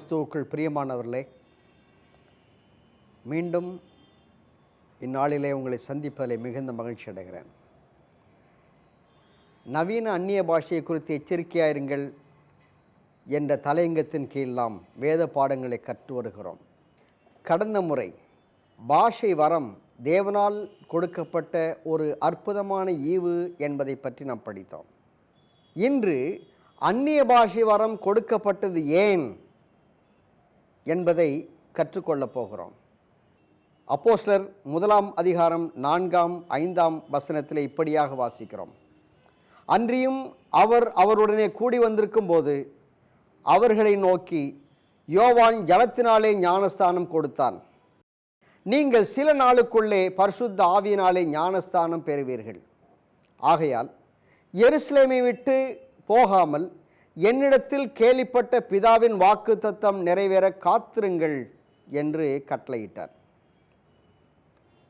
கிறிஸ்துவுக்குள் பிரியமானவர்களே மீண்டும் இந்நாளிலே உங்களை சந்திப்பதில் மிகுந்த மகிழ்ச்சி அடைகிறேன். நவீன அந்நிய பாஷையை குறித்து எச்சரிக்கையாயிருங்கள் என்ற தலையங்கத்தின் கீழ் நாம் வேத பாடங்களை கற்று வருகிறோம். கடந்த முறை பாஷை வரம் தேவனால் கொடுக்கப்பட்ட ஒரு அற்புதமான ஈவு என்பதை பற்றி நாம் படித்தோம். இன்று அந்நிய பாஷை வரம் கொடுக்கப்பட்டது ஏன் என்பதை கற்றுக்கொள்ளப் போகிறோம். அப்போஸ்லர் முதலாம் அதிகாரம் நான்காம் ஐந்தாம் வசனத்தில் இப்படியாக வாசிக்கிறோம். அன்றியும் அவர் அவருடனே கூடி வந்திருக்கும் போது அவர்களை நோக்கி யோவான் ஜலத்தினாலே ஞானஸ்தானம் கொடுத்தான். நீங்கள் சில நாளுக்குள்ளே பரிசுத்த ஆவியினாலே ஞானஸ்தானம் பெறுவீர்கள். ஆகையால் எருசலேமை விட்டு போகாமல் என்னிடத்தில் கேள்விப்பட்ட பிதாவின் வாக்கு தத்தம் நிறைவேற காத்திருங்கள் என்று கட்டளையிட்டார்.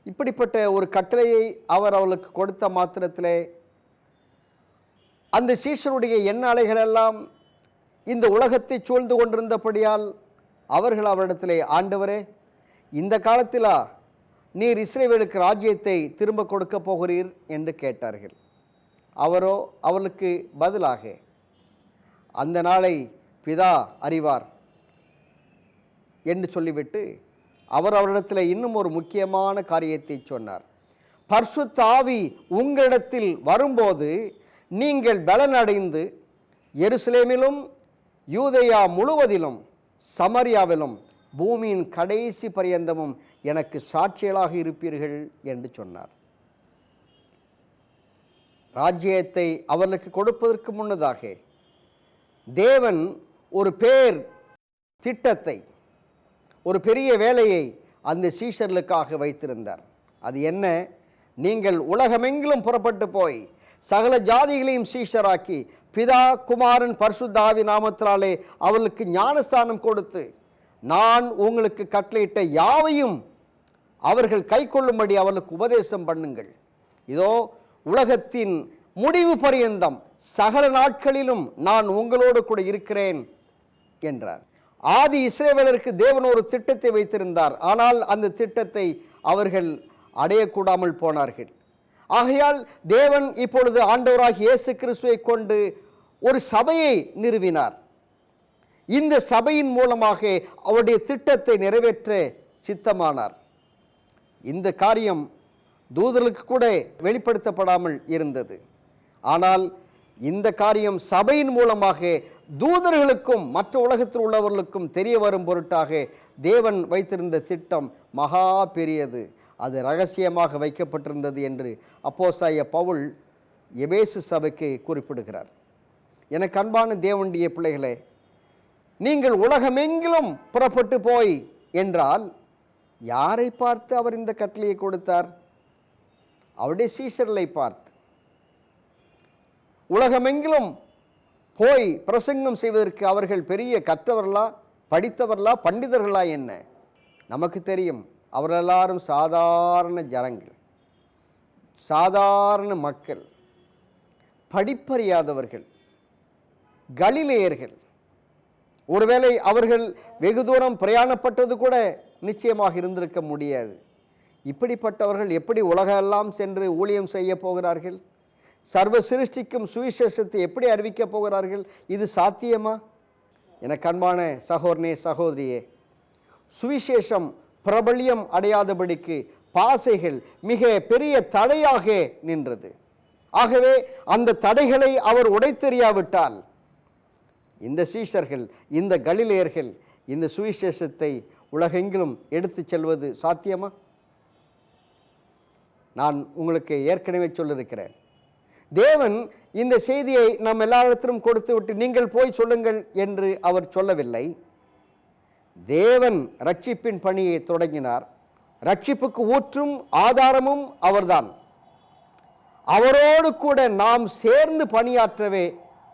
இப்படிப்பட்ட ஒரு கட்டளையை அவர் அவளுக்கு கொடுத்த மாத்திரத்திலே அந்த சீஷருடைய எண்ண அலைகளெல்லாம் இந்த உலகத்தை சூழ்ந்து கொண்டிருந்தபடியால் அவர்கள் அவரிடத்திலே ஆண்டவரே இந்த காலத்திலா நீர் இஸ்ரேவேலுக்கு ராஜ்யத்தை திரும்ப கொடுக்க போகிறீர்? என்று கேட்டார்கள். அவரோ அவளுக்கு பதிலாக அந்த நாளை பிதா அறிவார் என்று சொல்லிவிட்டு அவர் அவரிடத்தில் இன்னும் ஒரு முக்கியமான காரியத்தை சொன்னார். பர்சு தாவி உங்களிடத்தில் வரும்போது நீங்கள் பலனடைந்து எருசலேமிலும் யூதையா முழுவதிலும் சமரியாவிலும் பூமியின் கடைசி பரியந்தமும் எனக்கு சாட்சியலாக இருப்பீர்கள் என்று சொன்னார். ராஜ்யத்தை அவர்களுக்கு கொடுப்பதற்கு முன்னதாக தேவன் ஒரு பேர் திட்டத்தை ஒரு பெரிய வேலையை அந்த சீஷர்களுக்காக வைத்திருந்தார். அது என்ன? நீங்கள் உலகமெங்கிலும் புறப்பட்டு போய் சகல ஜாதிகளையும் சீஷராக்கி பிதா குமாரன் பர்சுத்தாவி நாமத்தினாலே அவர்களுக்கு ஞானஸ்தானம் கொடுத்து நான் உங்களுக்கு கட்டளையிட்ட யாவையும் அவர்கள் கை கொள்ளும்படி அவர்களுக்கு உபதேசம் பண்ணுங்கள். இதோ உலகத்தின் முடிவு பரியந்தம். சகல நாட்களிலும் நான் உங்களோடு கூட இருக்கிறேன் என்றார். ஆதி இஸ்ரேவேலருக்கு தேவன் ஒரு திட்டத்தை வைத்திருந்தார். ஆனால் அந்த திட்டத்தை அவர்கள் அடையக்கூடாமல் போனார்கள். ஆகையால் தேவன் இப்பொழுது ஆண்டவராக இயேசு கிறிஸ்துவை கொண்டு ஒரு சபையை நிறுவினார். இந்த சபையின் மூலமாக அவருடைய திட்டத்தை நிறைவேற்ற சித்தமானார். இந்த காரியம் தூதர்களுக்கு கூட வெளிப்படுத்தப்படாமல் இருந்தது. ஆனால் இந்த காரியம் சபையின் மூலமாக தூதர்களுக்கும் மற்ற உலகத்தில் உள்ளவர்களுக்கும் தெரிய வரும் பொருட்டாக தேவன் வைத்திருந்த திட்டம் மகா பெரியது. அது ரகசியமாக வைக்கப்பட்டிருந்தது என்று அப்போசாய பவுல் எபேசு சபைக்கு குறிப்பிடுகிறார். எனக்கு அன்பான தேவனுடைய பிள்ளைகளே நீங்கள் உலகமெங்கிலும் புறப்பட்டு போய் என்றால் யாரை பார்த்து அவர் இந்த கட்டளையை கொடுத்தார்? அவருடைய சீசர்களை பார்த்து. உலகமெங்கிலும் போய் பிரசங்கம் செய்வதற்கு அவர்கள் பெரிய கற்றவர்களா படித்தவர்களா பண்டிதர்களா என்ன? நமக்கு தெரியும் அவரெல்லாரும் சாதாரண ஜனங்கள் சாதாரண மக்கள் படிப்பறியாதவர்கள் கலிலேயர்கள். ஒருவேளை அவர்கள் வெகு தூரம் பிரயாணப்பட்டது கூட நிச்சயமாக இருந்திருக்க முடியாது. இப்படிப்பட்டவர்கள் எப்படி உலகெல்லாம் சென்று ஊழியம் செய்ய போகிறார்கள்? சர்வ சிருஷ்டிக்கும் சுவிசேஷத்தை எப்படி அறிவிக்கப் போகிறார்கள்? இது சாத்தியமா? எனக்கு அன்பான சகோதரனே சகோதரியே சுவிசேஷம் பிரபல்யம் அடையாதபடிக்கு பாசைகள் மிக பெரிய தடையாக நின்றது. ஆகவே அந்த தடைகளை அவர் உடைத்தெறியாவிட்டால் இந்த சீஷர்கள் இந்த கலிலேயர்கள் இந்த சுவிசேஷத்தை உலகெங்கிலும் எடுத்துச் செல்வது சாத்தியமா? நான் உங்களுக்கு ஏற்கனவே சொல்லியிருக்கிறேன். தேவன் இந்த செய்தியை நம் எல்லாரிடத்திலும் கொடுத்து விட்டு நீங்கள் போய் சொல்லுங்கள் என்று அவர் சொல்லவில்லை. தேவன் ரட்சிப்பின் பணியை தொடங்கினார். ரட்சிப்புக்கு ஊற்றும் ஆதாரமும் அவர்தான். அவரோடு கூட நாம் சேர்ந்து பணியாற்றவே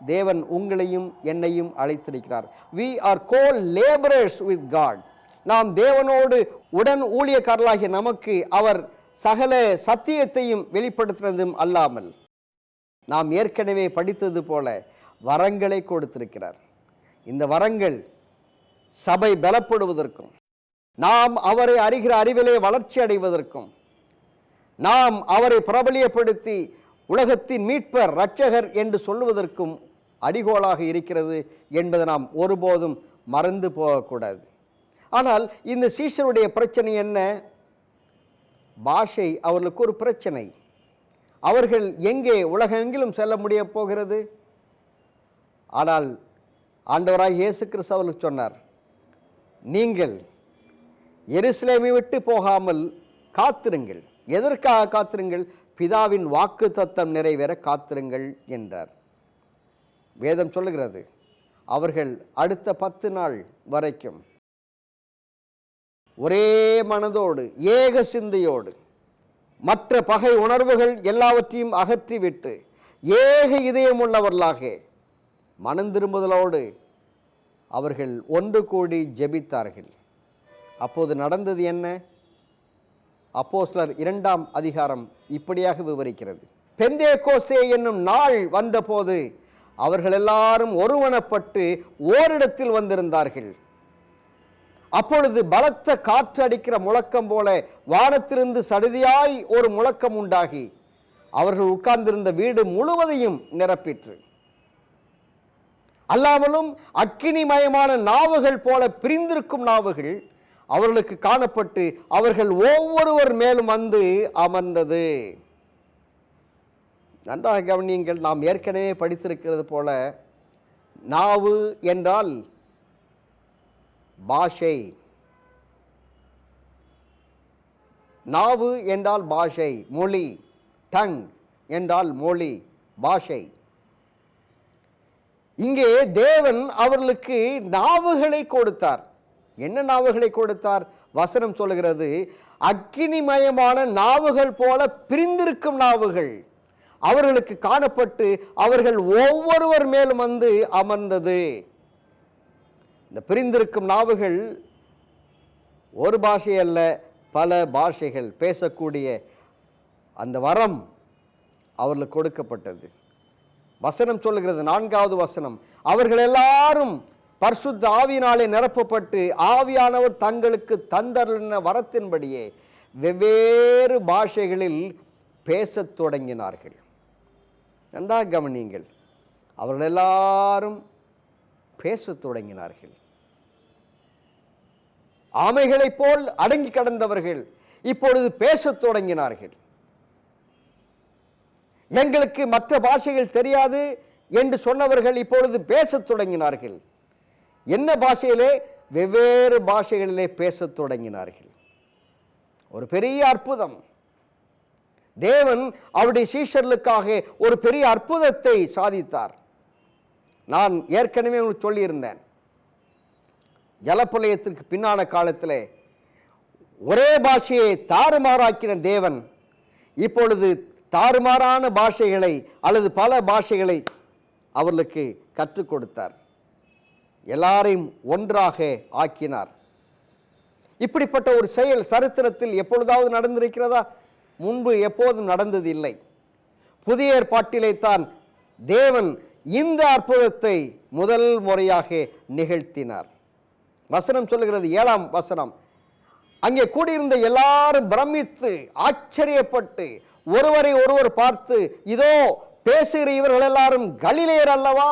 தேவன் உங்களையும் என்னையும் அழைத்திருக்கிறார். We are colabourers with God நாம் தேவனோடு உடன் ஊழியக்காரர்களாகிய நமக்கு அவர் சகல சத்தியத்தையும் வெளிப்படுத்தினதும் அல்லாமல். நாம் ஏற்கனவே படித்தது போல வரங்களை கொடுத்திருக்கிறார். இந்த வரங்கள் சபை பலப்படுவதற்கும் நாம் அவரை அறிகிற அறிவிலே வளர்ச்சி அடைவதற்கும் நாம் அவரை பிரபலியப்படுத்தி உலகத்தின் மீட்பர் இரட்சகர் என்று சொல்லுவதற்கும் அடிகோலாக இருக்கிறது என்பதை நாம் ஒருபோதும் மறந்து போகக்கூடாது. ஆனால் இந்த சீஷருடைய பிரச்சனை என்ன? பாஷை அவர்களுக்கு ஒரு பிரச்சனை. அவர்கள் எங்கே உலகெங்கிலும் செல்ல முடிய போகிறது? ஆனால் ஆண்டவராக இயேசு கிறிஸ்து அவர்களுக்கு சொன்னார் நீங்கள் எருசலேமை விட்டு போகாமல் காத்திருங்கள். எதற்காக காத்திருங்கள்? பிதாவின் வாக்கு தத்தம் நிறைவேற காத்திருங்கள் என்றார். வேதம் சொல்லுகிறது அவர்கள் அடுத்த பத்து நாள் வரைக்கும் ஒரே மனதோடு ஏக சிந்தையோடு மற்ற பகை உணர்வுகள் எல்லாவற்றையும் அகற்றிவிட்டு ஏக இதயமுள்ளவர்களாக மனம் திரும்புதலோடு அவர்கள் ஒன்று கூடி ஜெபித்தார்கள். அப்போது நடந்தது என்ன? அப்போஸ்லர் இரண்டாம் அதிகாரம் இப்படியாக விவரிக்கிறது. பெந்தே கோஸ்தே என்னும் நாள் வந்தபோது அவர்கள் எல்லாரும் ஒருவனப்பட்டு ஓரிடத்தில் வந்திருந்தார்கள். அப்பொழுது பலத்த காற்று அடிக்கிற முழக்கம் போல வானத்திலிருந்து சடுதியாய் ஒரு முழக்கம் உண்டாகி. அவர்கள் உட்கார்ந்திருந்த வீடு முழுவதையும் நிரப்பிற்று. அல்லாமலும் அக்கினிமயமான நாவுகள் போல பிரிந்திருக்கும் நாவுகள் அவர்களுக்கு காணப்பட்டு அவர்கள் ஒவ்வொருவர் மேலும் வந்து அமர்ந்தது. நன்றாக கவனியுங்கள் நாம் ஏற்கனவே படித்திருக்கிறது போல நாவு என்றால் பாஷை. நாவு என்றால் பாஷை மொழி. டங் என்றால் மொழி பாஷை. இங்கே தேவன் அவர்களுக்கு நாவுகளை கொடுத்தார். என்ன நாவுகளை கொடுத்தார்? வசனம் சொல்லுகிறது அக்கினிமயமான நாவுகள் போல பிரிந்திருக்கும் நாவுகள். அவர்களுக்கு காணப்பட்டு அவர்கள் ஒவ்வொருவர் மேலும் வந்து அமர்ந்தது. இந்த பிரிந்திருக்கும் நாவுகள் ஒரு பாஷை அல்ல பல பாஷைகள் பேசக்கூடிய அந்த வரம் அவர்களுக்கு கொடுக்கப்பட்டது. வசனம் சொல்லுகிறது நான்காவது வசனம் அவர்கள் எல்லாரும் பர்சுத்த ஆவியினாலே நிரப்பப்பட்டு ஆவியானவர் தங்களுக்கு தந்தருளின வரத்தின்படியே வெவ்வேறு பாஷைகளில் பேசத் தொடங்கினார்கள். நன்றாக கவனியுங்கள் அவர்கள் எல்லாரும் பேசத் தொடங்கினார்கள். ஆமைகளைப் போல் அடங்கி கடந்தவர்கள் இப்பொழுது பேசத் தொடங்கினார்கள். எங்களுக்கு மற்ற பாஷைகள் தெரியாது என்று சொன்னவர்கள் இப்பொழுது பேசத் தொடங்கினார்கள். என்ன பாஷையிலே? வெவ்வேறு பாஷைகளிலே பேசத் தொடங்கினார்கள். ஒரு பெரிய அற்புதம். தேவன் அவருடைய சீஷர்களுக்காக ஒரு பெரிய அற்புதத்தை சாதித்தார். நான் ஏற்கனவே உங்களுக்கு சொல்லியிருந்தேன். ஜலப்பிரளயத்திற்கு பின்னான காலத்தில் ஒரே பாஷையை தாறுமாறாக்கின தேவன் இப்பொழுது தாறுமாறான பாஷைகளை அல்லது பல பாஷைகளை அவர்களுக்கு கற்றுக் கொடுத்தார். எல்லாரையும் ஒன்றாக ஆக்கினார். இப்படிப்பட்ட ஒரு செயல் சரித்திரத்தில் எப்பொழுதாவது நடந்திருக்கிறதா? முன்பு எப்போதும் நடந்தது இல்லை புதிய ஏற்பாட்டிலே தான் தேவன் இந்த அற்புதத்தை முதல் முறையாக நிகழ்த்தினார். வசனம் சொல்லுகிறது ஏழாம் வசனம். அங்கே கூடியிருந்த எல்லாரும் பிரமித்து ஆச்சரியப்பட்டு ஒருவரை ஒருவர் பார்த்து இதோ பேசுகிற இவர்கள் எல்லாரும் கலிலேயர் அல்லவா?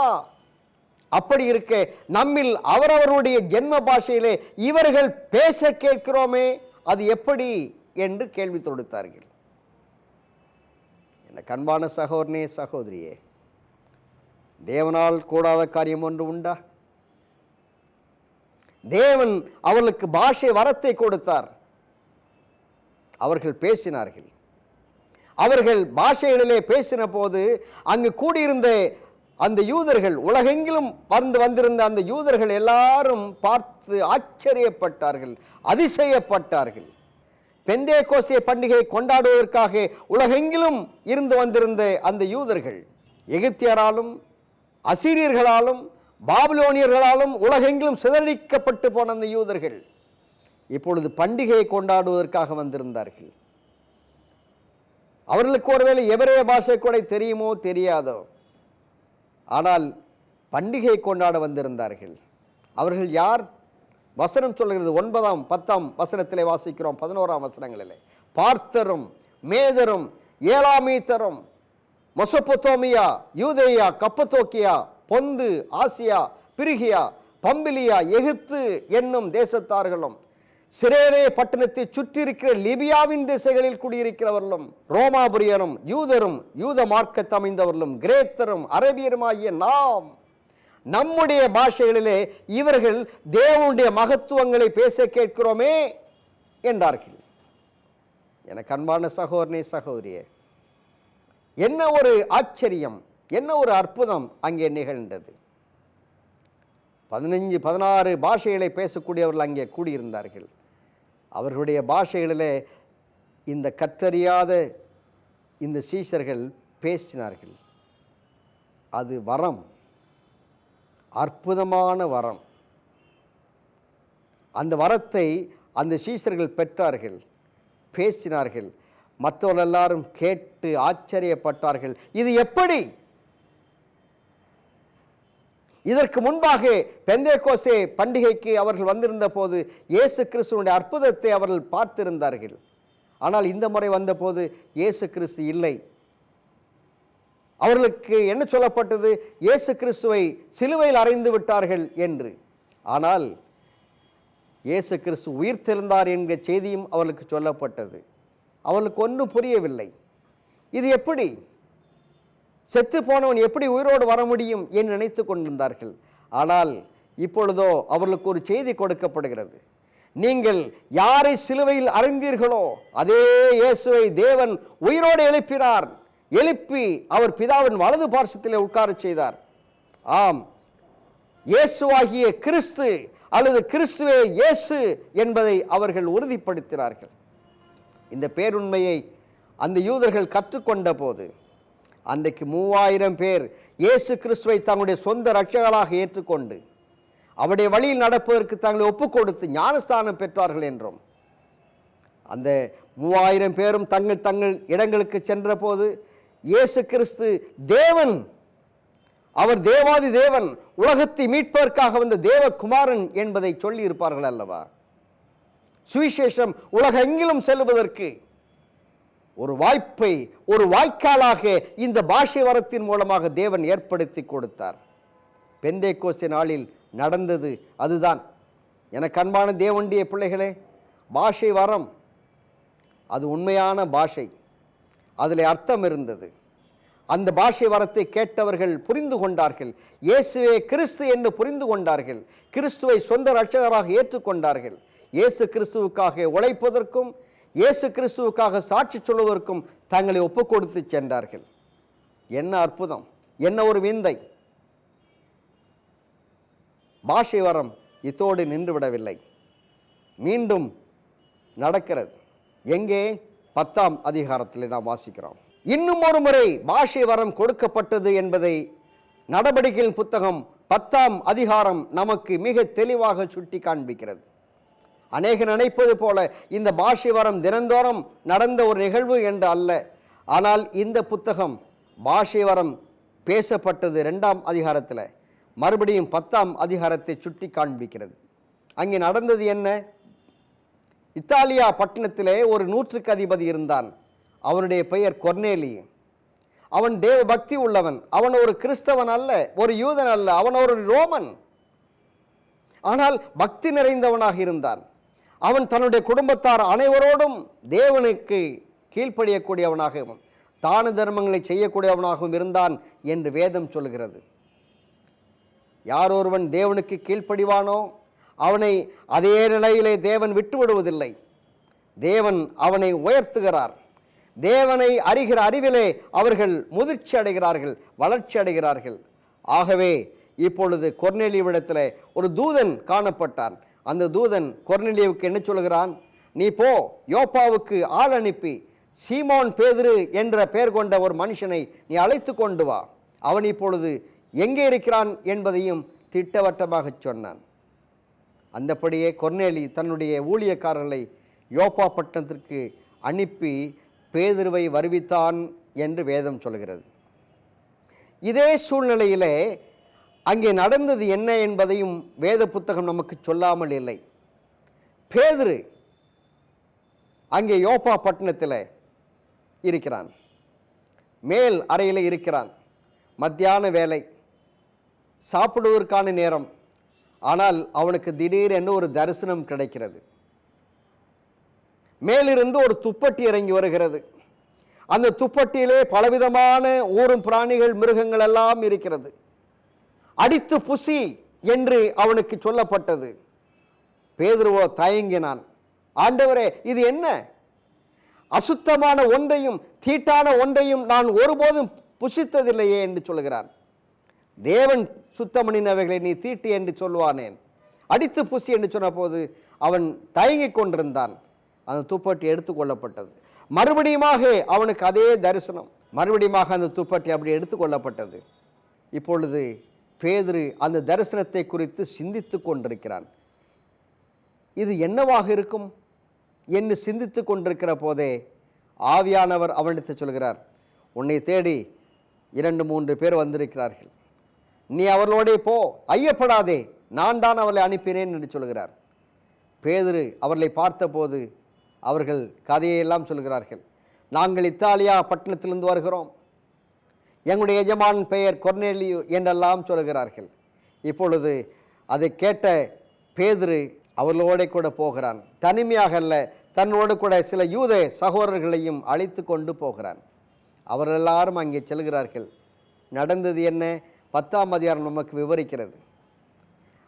அப்படி இருக்க நம்மில் அவரவருடைய ஜென்ம பாஷையிலே இவர்கள் பேச கேட்கிறோமே அது எப்படி என்று கேள்வி தொடுத்தார்கள். என்ன கண்பான சகோதரனே சகோதரியே தேவனால் கூடாத காரியம் ஒன்று உண்டா? தேவன் அவர்களுக்கு பாஷை வரத்தை கொடுத்தார். அவர்கள் பேசினார்கள். அவர்கள் பாஷைகளிலே பேசின போது அங்கு கூடியிருந்த அந்த யூதர்கள் உலகெங்கிலும் வந்து வந்திருந்த அந்த யூதர்கள் எல்லாரும் பார்த்து ஆச்சரியப்பட்டார்கள் அதிசயப்பட்டார்கள். பெந்தே கோசிய பண்டிகையை கொண்டாடுவதற்காக உலகெங்கிலும் இருந்து வந்திருந்த அந்த யூதர்கள் எகிப்தியராலும் அசீரியர்களாலும் பாபிலோனியர்களாலும் உலகெங்கிலும் சிதறடிக்கப்பட்டு போன அந்த யூதர்கள் இப்பொழுது பண்டிகையை கொண்டாடுவதற்காக வந்திருந்தார்கள். அவர்களுக்கு ஒருவேளை எவரே பாஷை கூட தெரியுமோ தெரியாதோ. ஆனால் பண்டிகையை கொண்டாட வந்திருந்தார்கள். அவர்கள் யார்? வசனம் சொல்கிறது ஒன்பதாம் பத்தாம் வசனத்திலே வாசிக்கிறோம் பதினோராம் வசனங்களிலே. பார்த்தரும் மேதரும் ஏழாமீத்தரும் மொசொப்பொத்தோமியா யூதேயா கப்பத்தோக்கியா பொந்து ஆசியா பிரிகியா பம்பிலியா எகிப்து என்னும் தேசத்தார்களும் சிரேரே பட்டணத்தை சுற்றியிருக்கிற லிபியாவின் திசைகளில் குடியிருக்கிறவர்களும் ரோமாபுரியரும் யூதரும் யூத மார்க்கத் அமைந்தவர்களும் கிரேத்தரும் அரபியருமாகிய நாம் நம்முடைய பாஷைகளிலே இவர்கள் தேவனுடைய மகத்துவங்களை பேச கேட்கிறோமே என்றார்கள். எனக்கு அன்பான சகோதரனே சகோதரியே என்ன ஒரு ஆச்சரியம் என்ன ஒரு அற்புதம் அங்கே நிகழ்ந்தது. பதினஞ்சு பதினாறு பாஷைகளை பேசக்கூடியவர்கள் அங்கே கூடியிருந்தார்கள். அவர்களுடைய பாஷைகளிலே இந்த கற்றறியாத இந்த சீஷர்கள் பேசினார்கள். அது வரம் அற்புதமான வரம். அந்த வரத்தை அந்த சீஷர்கள் பெற்றார்கள் பேசினார்கள். மற்றவர்கள் எல்லாரும் கேட்டு ஆச்சரியப்பட்டார்கள். இது எப்படி? இதற்கு முன்பாக பெந்தேகோசே பண்டிகைக்கு அவர்கள் வந்திருந்த போது இயேசு கிறிஸ்துவனுடைய அற்புதத்தை அவர்கள் பார்த்திருந்தார்கள். ஆனால் இந்த முறை வந்தபோது இயேசு கிறிஸ்து இல்லை. அவர்களுக்கு என்ன சொல்லப்பட்டது? இயேசு கிறிஸ்துவை சிலுவையில் அறைந்து விட்டார்கள் என்று. ஆனால் இயேசு கிறிஸ்து உயிர்த்தெழுந்தார் என்கிற செய்தியும் அவர்களுக்கு சொல்லப்பட்டது. அவனுக்கு ஒன்றும் புரியவில்லை. இது எப்படி? செத்து போனவன் எப்படி உயிரோடு வர முடியும் என்று நினைத்து கொண்டிருந்தார்கள். ஆனால் இப்பொழுதோ அவர்களுக்கு ஒரு செய்தி கொடுக்கப்படுகிறது. நீங்கள் யாரை சிலுவையில் அறிந்தீர்களோ அதே இயேசுவை தேவன் உயிரோடு எழுப்பினார். எழுப்பி அவர் பிதாவின் வலது பார்சத்திலே உட்காரச் செய்தார். ஆம் இயேசுவாகிய கிறிஸ்து அல்லது கிறிஸ்துவே இயேசு என்பதை அவர்கள் உறுதிப்படுத்தினார்கள். இந்த பேருண்மையை அந்த யூதர்கள் கற்றுக்கொண்ட போது அன்றைக்கு மூவாயிரம் பேர் இயேசு கிறிஸ்துவை தங்களுடைய சொந்த ரட்சகராக ஏற்றுக்கொண்டு அவருடைய வழியில் நடப்பதற்கு தங்களை ஒப்புக் கொடுத்து ஞானஸ்தானம் பெற்றார்கள் என்றும் அந்த மூவாயிரம் பேரும் தங்கள் தங்கள் இடங்களுக்கு சென்றபோது இயேசு கிறிஸ்து தேவன் அவர் தேவாதி தேவன் உலகத்தை மீட்பதற்காக வந்த தேவகுமாரன் என்பதை சொல்லி இருப்பார்கள் அல்லவா? சுவிசேஷம் உலகெங்கிலும் செல்வதற்கு ஒரு வாய்ப்பை ஒரு வாய்க்காலாக இந்த பாஷை வரத்தின் மூலமாக தேவன் ஏற்படுத்தி கொடுத்தார். பெந்தை கோசி நாளில் நடந்தது அதுதான். எனக்கு அன்பான தேவண்டிய பிள்ளைகளே பாஷை வரம் அது உண்மையான பாஷை. அதில் அர்த்தம் இருந்தது. அந்த பாஷை வரத்தை கேட்டவர்கள் புரிந்து கொண்டார்கள். இயேசுவே கிறிஸ்து என்று புரிந்து கொண்டார்கள். கிறிஸ்துவை சொந்த இரட்சகராக ஏற்றுக்கொண்டார்கள். இயேசு கிறிஸ்துவுக்காக உழைப்பதற்கும் இயேசு கிறிஸ்துவுக்காக சாட்சி சொல்வதற்கும் தங்களை ஒப்பு கொடுத்து சென்றார்கள். என்ன அற்புதம் என்ன ஒரு விந்தை. பாஷை வரம் இத்தோடு நின்று விடவில்லை மீண்டும் நடக்கிறது. எங்கே? பத்தாம் அதிகாரத்தில் நாம் வாசிக்கிறோம். இன்னும் ஒரு முறை பாஷை வரம் கொடுக்கப்பட்டது என்பதை நடவடிக்கையின் புத்தகம் பத்தாம் அதிகாரம் நமக்கு மிக தெளிவாக சுட்டி காண்பிக்கிறது அநேக நினைப்பது போல இந்த பாஷை வரம் தினந்தோறும் நடந்த ஒரு நிகழ்வு என்று அல்ல. ஆனால் இந்த புத்தகம் பாஷை வரம் பேசப்பட்டது ரெண்டாம் அதிகாரத்தில் மறுபடியும் பத்தாம் அதிகாரத்தை சுட்டி காண்பிக்கிறது. அங்கே நடந்தது என்ன? இத்தாலியா பட்டணத்திலே ஒரு நூற்றுக்கு அதிபதி இருந்தான். அவனுடைய பெயர் கொர்னேலி. அவன் தேவ பக்தி உள்ளவன். அவன் ஒரு கிறிஸ்தவன் அல்ல ஒரு யூதன் அல்ல அவன் ஒரு ரோமன். ஆனால் பக்தி நிறைந்தவனாக இருந்தான். அவன் தன்னுடைய குடும்பத்தார் அனைவரோடும் தேவனுக்கு கீழ்ப்படியக்கூடியவனாகவும் தான தர்மங்களை செய்யக்கூடியவனாகவும் இருந்தான் என்று வேதம் சொல்கிறது. யார் ஒருவன் தேவனுக்கு கீழ்ப்படிவானோ அவனை அதே நிலையிலே தேவன் விட்டு விடுவதில்லை தேவன் அவனை உயர்த்துகிறார். தேவனை அறிகிற அறிவிலே அவர்கள் முதிர்ச்சி அடைகிறார்கள் வளர்ச்சி அடைகிறார்கள். ஆகவே இப்பொழுது கொர்நேலியுவிடத்தில் ஒரு தூதன் காணப்பட்டான். அந்த தூதன் கொர்நேலியுவுக்கு என்ன சொல்கிறான் நீ போ யோப்பாவுக்கு ஆள் அனுப்பி சீமோன் பேதுரு என்ற பெயர் கொண்ட ஒரு மனுஷனை நீ அழைத்து கொண்டு வா. அவன் இப்பொழுது எங்கே இருக்கிறான் என்பதையும் திட்டவட்டமாக சொன்னான். அந்தபடியே கொர்நேலி தன்னுடைய ஊழியக்காரர்களை யோப்பா பட்டணத்திற்கு அனுப்பி பேதுருவை வருவித்தான் என்று வேதம் சொல்கிறது. இதே சூழ்நிலையிலே அங்கே நடந்தது என்ன என்பதையும் வேத புத்தகம் நமக்கு சொல்லாமல் இல்லை. பேதுரு அங்கே யோபா பட்டணத்தில் இருக்கிறான். மேல் அறையில் இருக்கிறான். மத்தியான வேலை. சாப்பிடுவதற்கான நேரம். ஆனால் அவனுக்கு திடீரென்று ஒரு தரிசனம் கிடைக்கிறது. மேலிருந்து ஒரு துப்பட்டி இறங்கி வருகிறது. அந்த துப்பட்டியிலே பலவிதமான ஊரும் பிராணிகள் மிருகங்கள் எல்லாம் இருக்கிறது. அடித்து புசி என்று அவனுக்கு சொல்லப்பட்டது. பேதுருவோ தயங்கினான். ஆண்டவரே இது என்ன? அசுத்தமான ஒன்றையும் தீட்டான ஒன்றையும் நான் ஒருபோதும் புசித்ததில்லையே என்று சொல்கிறான். தேவன் சுத்தமணினவைகளை நீ தீட்டு என்று சொல்லுவானேன் அடித்து புசி என்று சொன்னபோது அவன் தயங்கிக் கொண்டிருந்தான். அந்த துப்பாட்டி எடுத்துக்கொள்ளப்பட்டது மறுபடியுமாக அவனுக்கு அதே தரிசனம். மறுபடியுமாக அந்த துப்பாட்டி அப்படி எடுத்துக்கொள்ளப்பட்டது இப்பொழுது பேதுரு அந்த தரிசனத்தை குறித்து சிந்தித்து கொண்டிருக்கிறான். இது என்னவாக இருக்கும்? என்று சிந்தித்து கொண்டிருக்கிற போதே ஆவியானவர் அவனிடத்தை சொல்கிறார் உன்னை தேடி இரண்டு மூன்று பேர் வந்திருக்கிறார்கள். நீ அவர்களோடே போ ஐயப்படாதே நான் தான் அவளை அனுப்பினேன் என்று சொல்கிறார். பேதுரு அவர்களை பார்த்தபோது அவர்கள் கதையெல்லாம் சொல்கிறார்கள். நாங்கள் இத்தாலியா பட்டணத்திலிருந்து வருகிறோம். எங்களுடைய எஜமான் பெயர் கொர்னேலியு என்றெல்லாம் சொல்கிறார்கள். இப்பொழுது அதை கேட்ட பேதுரு அவர்களோட கூட போகிறான். தனிமையாக அல்ல தன்னோடு கூட சில யூத சகோதரர்களையும் அழைத்து கொண்டு போகிறான். அவர்கள் எல்லாரும் அங்கே செல்கிறார்கள். நடந்தது என்ன? பத்தாம் அதிகாரம் நமக்கு விவரிக்கிறது.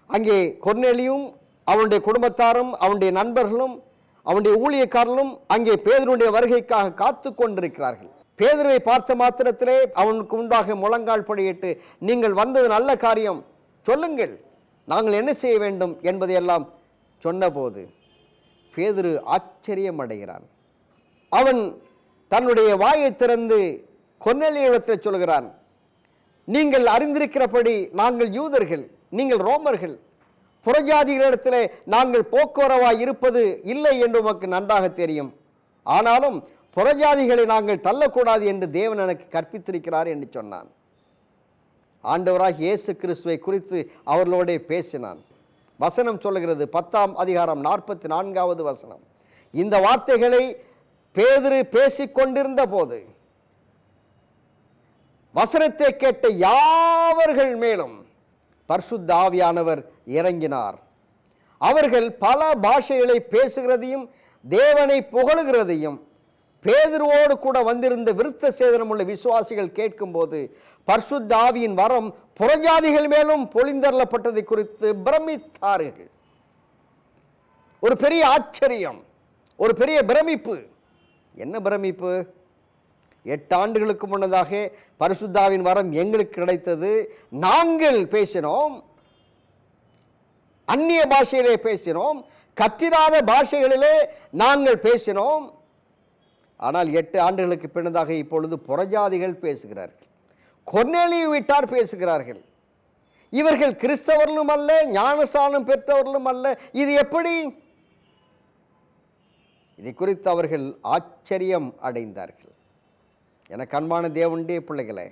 அங்கே கொர்னேலியும் அவனுடைய குடும்பத்தாரும் அவனுடைய நண்பர்களும் அவனுடைய ஊழியக்காரர்களும் அங்கே பேதருடைய வருகைக்காக காத்து கொண்டிருக்கிறார்கள். பேதுருவை பார்த்த மாத்திரத்திலே அவனுக்கு உண்டாக முழங்கால் படியிட்டு நீங்கள் வந்தது நல்ல காரியம். சொல்லுங்கள். நாங்கள் என்ன செய்ய வேண்டும்? என்பதையெல்லாம் சொன்னபோது பேதுரு ஆச்சரியம் அடைகிறான் அவன் தன்னுடைய வாயை திறந்து கொன்னலியிடத்தில் சொல்கிறான் நீங்கள் அறிந்திருக்கிறபடி நாங்கள் யூதர்கள் நீங்கள் ரோமர்கள். புறஜாதிகளிடத்திலே நாங்கள் போக்குவரவாய் இருப்பது இல்லை என்று உமக்கு நன்றாக தெரியும். ஆனாலும் புறஜாதிகளை நாங்கள் தள்ளக்கூடாது என்று தேவன் எனக்கு கற்பித்திருக்கிறார் என்று சொன்னான். ஆண்டவராக இயேசு கிறிஸ்துவை குறித்து அவர்களோடே பேசினான். வசனம் சொல்லுகிறது பத்தாம் அதிகாரம் நாற்பத்தி நான்காவது வசனம். இந்த வார்த்தைகளை பேதுரு பேசிக்கொண்டிருந்த போது வசனத்தை கேட்ட யாவர்கள் மேலும் பர்சுத்த ஆவியானவர் இறங்கினார். அவர்கள் பல பாஷைகளை பேசுகிறதையும் தேவனை புகழுகிறதையும் பேதுருவோடு கூட வந்திருந்த விருத்த சேதனம் உள்ள விசுவாசிகள் கேட்கும்போது பரிசுத்த ஆவியின் வரம் புறஜாதிகள் மேலும் பொழிந்தள்ளப்பட்டதை குறித்து பிரமித்தார்கள். ஒரு பெரிய ஆச்சரியம் ஒரு பெரிய பிரமிப்பு. என்ன பிரமிப்பு? எட்டு ஆண்டுகளுக்கு முன்னதாக பரிசுத்தாவின் வரம் எங்களுக்கு கிடைத்தது. நாங்கள் பேசினோம். அந்நிய பாஷையிலே பேசினோம். கத்திராத பாஷைகளிலே நாங்கள் பேசினோம். ஆனால் எட்டு ஆண்டுகளுக்கு பின்னதாக இப்பொழுது புறஜாதிகள் பேசுகிறார்கள். கொன்னேலி விட்டார் பேசுகிறார்கள். இவர்கள் கிறிஸ்தவர்களும் அல்ல ஞானஸ்தானம் பெற்றவர்களும் அல்ல. இது எப்படி? இதை குறித்து அவர்கள் ஆச்சரியம் அடைந்தார்கள். என கண்மான தேவனுடைய பிள்ளைகளே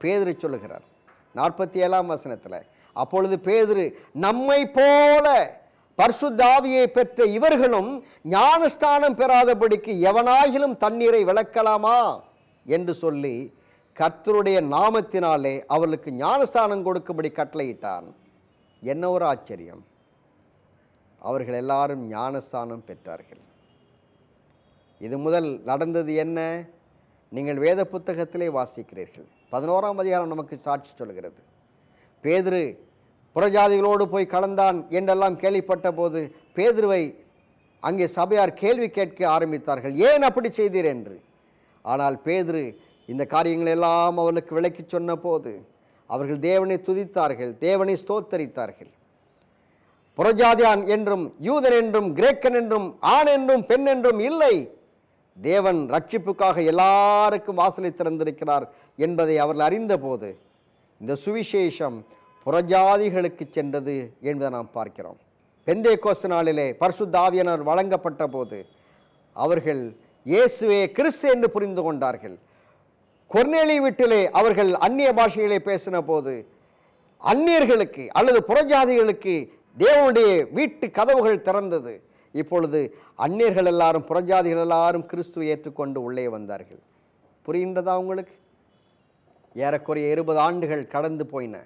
பேதுரு சொல்லுகிறார். நாற்பத்தி ஏழாம் வசனத்தில் அப்பொழுது பேதுரு நம்மை போல பர்சுத்தாவியை பெற்ற இவர்களும் ஞானஸ்தானம் பெறாதபடிக்கு எவனாகிலும் தண்ணீரை விளக்கலாமா? என்று சொல்லி கர்த்தருடைய நாமத்தினாலே அவர்களுக்கு ஞானஸ்தானம் கொடுக்கும்படி கட்டளையிட்டான். என்ன ஒரு ஆச்சரியம். அவர்கள் எல்லாரும் ஞானஸ்தானம் பெற்றார்கள். இது முதல் நடந்தது என்ன? நீங்கள் வேத புத்தகத்திலே வாசிக்கிறீர்கள். பதினோராம் அதிகாரம் நமக்கு சாட்சி சொல்கிறது. பேதுரு புறஜாதிகளோடு போய் கலந்தான் என்றெல்லாம் கேள்விப்பட்ட போது பேதுருவை அங்கே சபையார் கேள்வி கேட்க ஆரம்பித்தார்கள். ஏன் அப்படி செய்தீர்? என்று. ஆனால் பேதுரு இந்த காரியங்கள் எல்லாம் அவர்களுக்கு விளக்கி சொன்ன போது அவர்கள் தேவனை துதித்தார்கள் தேவனை ஸ்தோத்தரித்தார்கள். புறஜாதியான் என்றும் யூதன் என்றும் கிரேக்கன் என்றும் ஆண் என்றும் பெண் என்றும் இல்லை. தேவன் ரட்சிப்புக்காக எல்லாருக்கும் வாசலை திறந்திருக்கிறார் என்பதை அவர்கள் அறிந்தபோது இந்த சுவிசேஷம் புறஜாதிகளுக்கு சென்றது என்பதை நாம் பார்க்கிறோம். பெந்தே கோஸ்து நாளிலே பரிசுத்தாவியனர் வழங்கப்பட்ட போது அவர்கள் இயேசுவே கிறிஸ்து என்று புரிந்து கொண்டார்கள். கொர்நேலி வீட்டிலே அவர்கள் அந்நிய பாஷைகளை பேசின போது அந்நியர்களுக்கு அல்லது புறஜாதிகளுக்கு தேவனுடைய வீட்டு கதவுகள் திறந்தது. இப்பொழுது அந்நியர்கள் எல்லாரும் புறஜாதிகள் எல்லாரும் கிறிஸ்துவை ஏற்றுக்கொண்டு உள்ளே வந்தார்கள். புரிகின்றதா உங்களுக்கு? ஏறக்குறைய இருபது ஆண்டுகள் கடந்து போயின.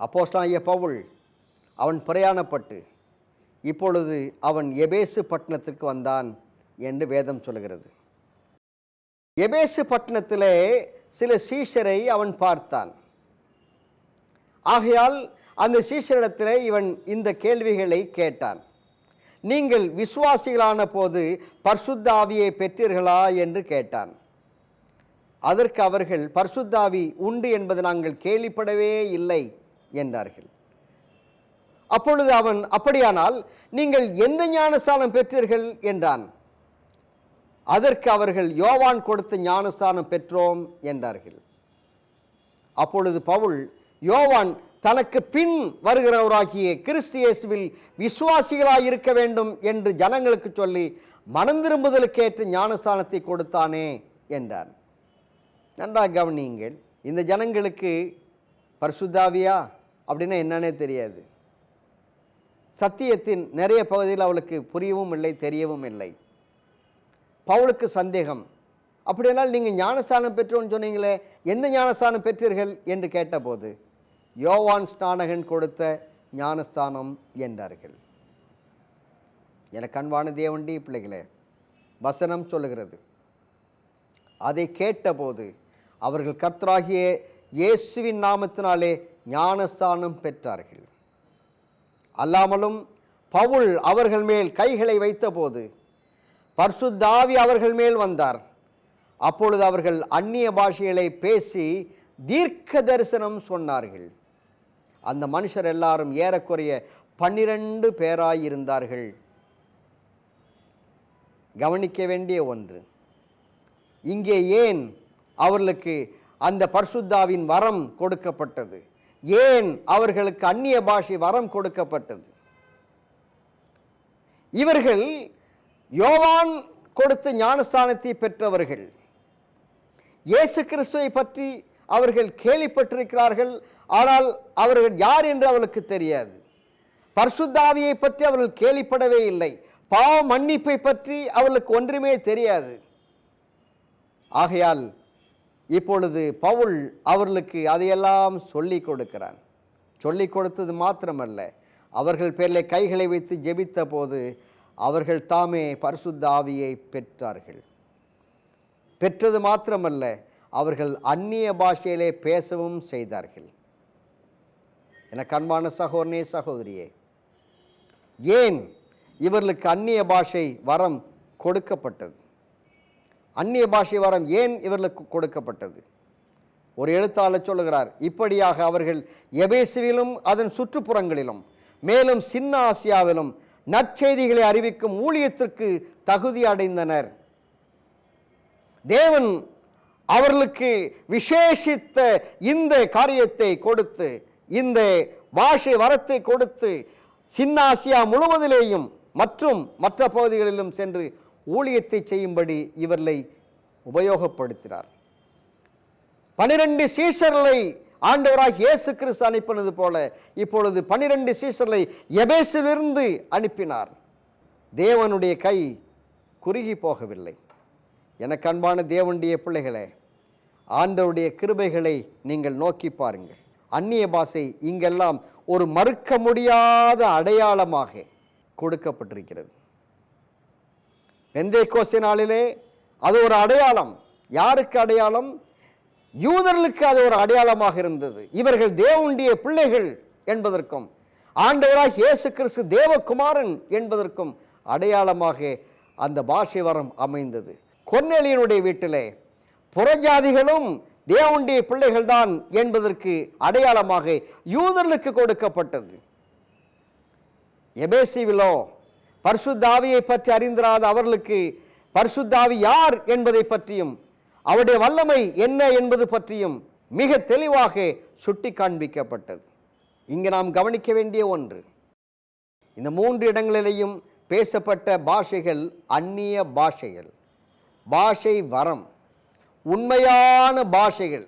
அப்போஸ்டாய பவுல் அவன் பிரயாணப்பட்டு இப்பொழுது அவன் எபேசு பட்டணத்திற்கு வந்தான் என்று வேதம் சொல்கிறது எபேசு பட்டணத்திலே சில சீஷரை அவன் பார்த்தான். ஆகையால் அந்த சீஷரிடத்திலே இவன் இந்த கேள்விகளை கேட்டான். நீங்கள் விசுவாசிகளான போது பர்சுத்தாவியை பெற்றீர்களா என்று கேட்டான். அதற்கு அவர்கள் பர்சுத்தாவி உண்டு என்பது நாங்கள் கேள்விப்படவே இல்லை. என்றார்கள். அப்பொழுது அவன் அப்படியானால் நீங்கள் எந்த ஞானஸ்தானம் பெற்றீர்கள்? என்றான். அதற்கு அவர்கள் யோவான் கொடுத்த ஞானஸ்தானம் பெற்றோம் என்றார்கள். அப்பொழுது பவுல் யோவான் தனக்கு பின் வருகிறவராகிய கிறிஸ்து இயேசுவில் இருக்க வேண்டும் என்று ஜனங்களுக்கு சொல்லி மனந்திரும்புதலுக்கேற்ற ஞானஸ்தானத்தை கொடுத்தானே என்றான். நன்றாக கவனியுங்கள் இந்த ஜனங்களுக்கு பரிசுத்தாவியா? அப்படின்னா என்னன்னே தெரியாது. சத்தியத்தின் நிறைய பகுதியில் அவளுக்கு புரியவும் இல்லை தெரியவும் இல்லை. பவுலுக்கு சந்தேகம். அப்படியெல்லாம் நீங்கள் ஞானஸ்தானம் பெற்றோன்னு சொன்னீங்களே எந்த ஞானஸ்தானம் பெற்றீர்கள் என்று கேட்டபோது யோவான் ஸ்நானகன் கொடுத்த ஞானஸ்தானம் என்றார்கள். எனக்கு அன்பான தேவண்டி பிள்ளைகளே வசனம் சொல்லுகிறது. அதை கேட்டபோது அவர்கள் கர்த்தராகிய இயேசுவின் நாமத்தினாலே ஞானஸ்தானம் பெற்றார்கள். அல்லாமலும் பவுல் அவர்கள் மேல் கைகளை வைத்தபோது பர்சுத்தாவி அவர்கள் மேல் வந்தார். அப்பொழுது அவர்கள் அந்நிய பாஷைகளை பேசி தீர்க்க தரிசனம் சொன்னார்கள். அந்த மனுஷர் எல்லாரும் ஏறக்குறைய பன்னிரண்டு பேராயிருந்தார்கள் கவனிக்க வேண்டிய ஒன்று இங்கே ஏன் அவர்களுக்கு அந்த பர்சுத்தாவின் வரம் கொடுக்கப்பட்டது? ஏன் அவர்களுக்கு அந்நிய பாஷை வரம் கொடுக்கப்பட்டது? இவர்கள் யோவான் கொடுத்த ஞானஸ்தானத்தை பெற்றவர்கள். இயேசு கிறிஸ்துவை பற்றி அவர்கள் கேள்விப்பட்டிருக்கிறார்கள். ஆனால் அவர்கள் யார் என்று அவர்களுக்கு தெரியாது. பர்சுத்தாவியை பற்றி அவர்கள் கேள்விப்படவே இல்லை. பாவ மன்னிப்பை பற்றி அவர்களுக்கு ஒன்றுமே தெரியாது. ஆகையால் இப்பொழுது பவுல் அவர்களுக்கு அதையெல்லாம் சொல்லிக் கொடுக்கிறான். சொல்லிக் கொடுத்தது மாத்திரமல்ல. அவர்கள் பேரில் கைகளை வைத்து ஜெபித்த போது அவர்கள் தாமே பரிசுத்த ஆவியை பெற்றார்கள். பெற்றது மாத்திரமல்ல அவர்கள் அந்நிய பாஷையிலே பேசவும் செய்தார்கள். எனக்கு அன்பான சகோதரனே சகோதரியே ஏன் இவர்களுக்கு அந்நிய பாஷை வரம் கொடுக்கப்பட்டது? அந்நிய பாஷை வரம் ஏன் இவர்களுக்கு கொடுக்கப்பட்டது? ஒரு எழுத்தாளர் சொல்லுகிறார் இப்படியாக அவர்கள் எபேசுவிலும் அதன் சுற்றுப்புறங்களிலும் மேலும் சின்ன ஆசியாவிலும் நற்செய்திகளை அறிவிக்கும் ஊழியத்திற்கு தகுதி அடைந்தனர். தேவன் அவர்களுக்கு விசேஷித்த இந்த காரியத்தை கொடுத்து இந்த பாஷை வரத்தை கொடுத்து சின்னாசியா முழுவதிலேயும் மற்றும் மற்ற பகுதிகளிலும் சென்று ஊழியத்தை செய்யும்படி இவர்களை உபயோகப்படுத்தினார். பனிரெண்டு சீசர்களை ஆண்டவராக இயேசு கிறிஸ்து அனுப்பினது போல இப்பொழுது பனிரெண்டு சீசர்களை எபேசிலிருந்து அனுப்பினார். தேவனுடைய கை குறுகி போகவில்லை. எனக்கு அன்பான தேவனுடைய பிள்ளைகளே ஆண்டவருடைய கிருபைகளை நீங்கள் நோக்கி பாருங்கள். அந்நிய பாஷை இங்கெல்லாம் ஒரு மறுக்க முடியாத அடையாளமாக கொடுக்கப்பட்டிருக்கிறது. பெந்தேக்கோஸ்தே நாளிலே அது ஒரு அடையாளம். யாருக்கு அடையாளம்? யூதர்களுக்கு அது ஒரு அடையாளமாக இருந்தது. இவர்கள் தேவனுடைய பிள்ளைகள் என்பதற்கும் ஆண்டவராக இயேசு கிறிஸ்து தேவகுமாரன் என்பதற்கும் அடையாளமாக அந்த பாஷை வரம் அமைந்தது. கொன்னேலியனுடைய வீட்டிலே புறஜாதிகளும் தேவனுடைய பிள்ளைகள்தான் என்பதற்கு அடையாளமாக யூதர்களுக்கு கொடுக்கப்பட்டது. எபேசிவிலோ பரிசுத்தாவியை பற்றி அறிந்திராத அவர்களுக்கு பரிசுத்தாவி யார் என்பதை பற்றியும் அவருடைய வல்லமை என்ன என்பது பற்றியும் மிக தெளிவாக சுட்டி காண்பிக்கப்பட்டது இங்கு நாம் கவனிக்க வேண்டிய ஒன்று இந்த மூன்று இடங்களிலேயும் பேசப்பட்ட பாஷைகள் அந்நிய பாஷைகள். பாஷை வரம் உண்மையான பாஷைகள்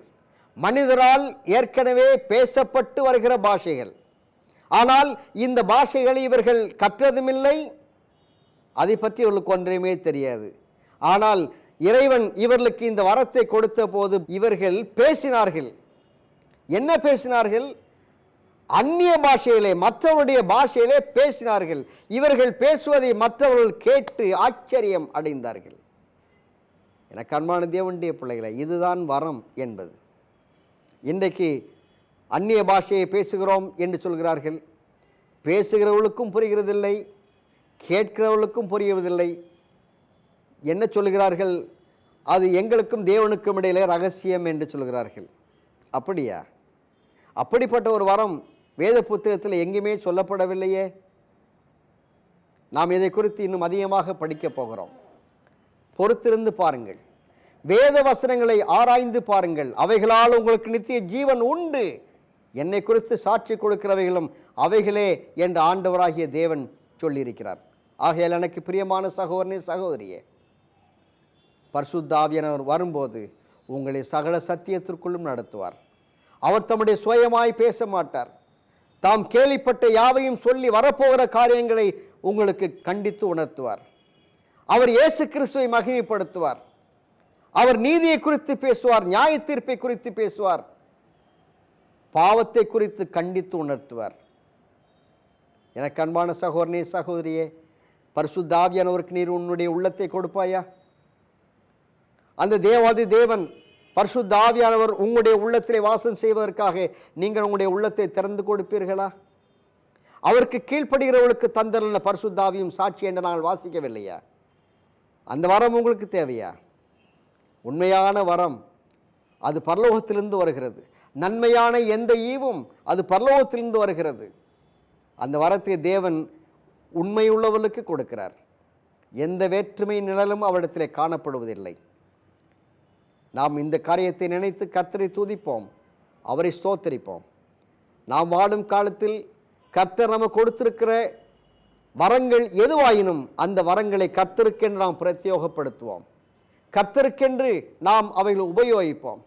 மனிதரால் ஏற்கனவே பேசப்பட்டு வருகிற பாஷைகள். ஆனால் இந்த பாஷைகளை இவர்கள் கற்றதுமில்லை அதை பற்றி இவர்களுக்கு ஒன்றையுமே தெரியாது. ஆனால் இறைவன் இவர்களுக்கு இந்த வரத்தை கொடுத்த போது இவர்கள் பேசினார்கள். என்ன பேசினார்கள்? அந்நிய பாஷையிலே மற்றவருடைய பாஷையிலே பேசினார்கள். இவர்கள் பேசுவதை மற்றவர்கள் கேட்டு ஆச்சரியம் அடைந்தார்கள். எனக்கு அன்பான தேவனுடைய பிள்ளைகளை இதுதான் வரம் என்பது. இன்றைக்கு அந்நிய பாஷையை பேசுகிறோம் என்று சொல்கிறார்கள். பேசுகிறவர்களுக்கும் புரிகிறதில்லை. கேட்கிறவர்களுக்கும் புரியவதில்லை என்ன சொல்கிறார்கள்? அது எங்களுக்கும் தேவனுக்கும் இடையிலே ரகசியம் என்று சொல்கிறார்கள். அப்படியா? அப்படிப்பட்ட ஒரு வரம் வேத புத்தகத்தில் எங்கேயுமே சொல்லப்படவில்லையே. நாம் இதை குறித்து இன்னும் அதிகமாக படிக்கப் போகிறோம். பொறுத்திருந்து பாருங்கள். வேத வசனங்களை ஆராய்ந்து பாருங்கள். அவைகளால் உங்களுக்கு நித்திய ஜீவன் உண்டு. என்னை குறித்து சாட்சி கொடுக்கிறவைகளும் அவைகளே என்று ஆண்டவராகிய தேவன் சொல்லியிருக்கிறார். ஆகையால் எனக்கு பிரியமான சகோதரனே சகோதரியே பர்சுத்தாவியனவர் வரும்போது உங்களை சகல சத்தியத்திற்குள்ளும் நடத்துவார். அவர் தம்முடைய சுயமாய் பேச மாட்டார் தாம் கேள்விப்பட்ட யாவையும் சொல்லி வரப்போகிற காரியங்களை உங்களுக்கு கண்டித்து உணர்த்துவார். அவர் இயேசு கிறிஸ்துவை மகிமைப்படுத்துவார். அவர் நீதியை குறித்து பேசுவார் நியாய தீர்ப்பை குறித்து பேசுவார். பாவத்தை குறித்து கண்டித்து உணர்த்துவார். எனக்கு அன்பான சகோதரனே சகோதரியே பரிசுத்தாவியானவருக்கு நீர் உன்னுடைய உள்ளத்தை கொடுப்பாயா? அந்த தேவாதி தேவன் பரிசுத்தாவியானவர் உங்களுடைய உள்ளத்திலே வாசம் செய்வதற்காக நீங்கள் உங்களுடைய உள்ளத்தை திறந்து கொடுப்பீர்களா? அவருக்கு கீழ்ப்படுகிறவர்களுக்கு தந்தரல பரிசுத்தாவியும் சாட்சி என்று நாங்கள் வாசிக்கவில்லையா? அந்த வரம் உங்களுக்கு தேவையா? உண்மையான வரம் அது பரலோகத்திலிருந்து வருகிறது. நன்மையான எந்த ஈவும் அது பரலோகத்திலிருந்து வருகிறது. அந்த வரத்தை தேவன் உண்மையுள்ளவர்களுக்கு கொடுக்கிறார். எந்த வேற்றுமை நிழலும் அவரிடத்திலே காணப்படுவதில்லை. நாம் இந்த காரியத்தை நினைத்து கர்த்தரை துதிப்போம். அவரை ஸ்தோத்தரிப்போம். நாம் வாழும் காலத்தில் கர்த்தர் நம்ம கொடுத்திருக்கிற வரங்கள் எதுவாயினும் அந்த வரங்களை கர்த்தருக்கென்று நாம் பிரத்யோகப்படுத்துவோம். கர்த்தருக்கென்று நாம் அவைகளை உபயோகிப்போம்.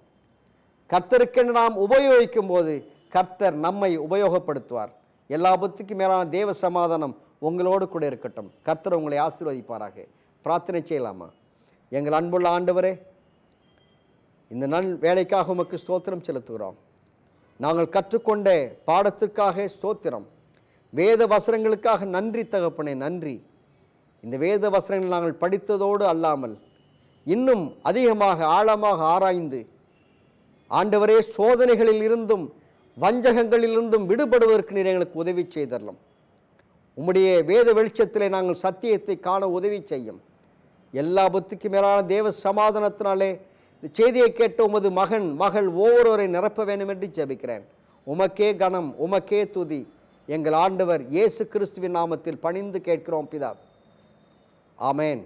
கர்த்தருக்கென்று நாம் உபயோகிக்கும் போது கர்த்தர் நம்மை உபயோகப்படுத்துவார். எல்லா புத்திக்கும் மேலான தேவ சமாதானம் உங்களோடு கூட இருக்கட்டும். கர்த்தர் உங்களை ஆசீர்வதிப்பாராக. பிரார்த்தனை செய்யலாமா? எங்கள் அன்புள்ள ஆண்டவரே இந்த நல் வேலைக்காக உமக்கு ஸ்தோத்திரம் செலுத்துகிறோம். நாங்கள் கற்றுக்கொண்ட பாடத்திற்காக ஸ்தோத்திரம். வேத வசனங்களுக்காக நன்றி தகப்பனே நன்றி. இந்த வேத வசனங்கள் நாங்கள் படித்ததோடு அல்லாமல் இன்னும் அதிகமாக ஆழமாக ஆராய்ந்து ஆண்டவரே சோதனைகளில் இருந்தும் வஞ்சகங்களிலிருந்தும் விடுபடுவதற்கு நீர் எங்களுக்கு உதவி செய்தரலாம். உம்முடைய வேத வெளிச்சத்திலே நாங்கள் சத்தியத்தை காண உதவி செய்யும். எல்லா புத்திக்கு மேலான தேவ சமாதானத்தினாலே இந்த செய்தியை கேட்ட உமது மகன் மகள் ஒவ்வொருவரை நிரப்ப வேண்டும் என்று ஜெபிக்கிறேன். உமக்கே கணம் உமக்கே துதி. எங்கள் ஆண்டவர் இயேசு கிறிஸ்துவின் நாமத்தில் பணிந்து கேட்கிறோம் பிதா. ஆமேன்.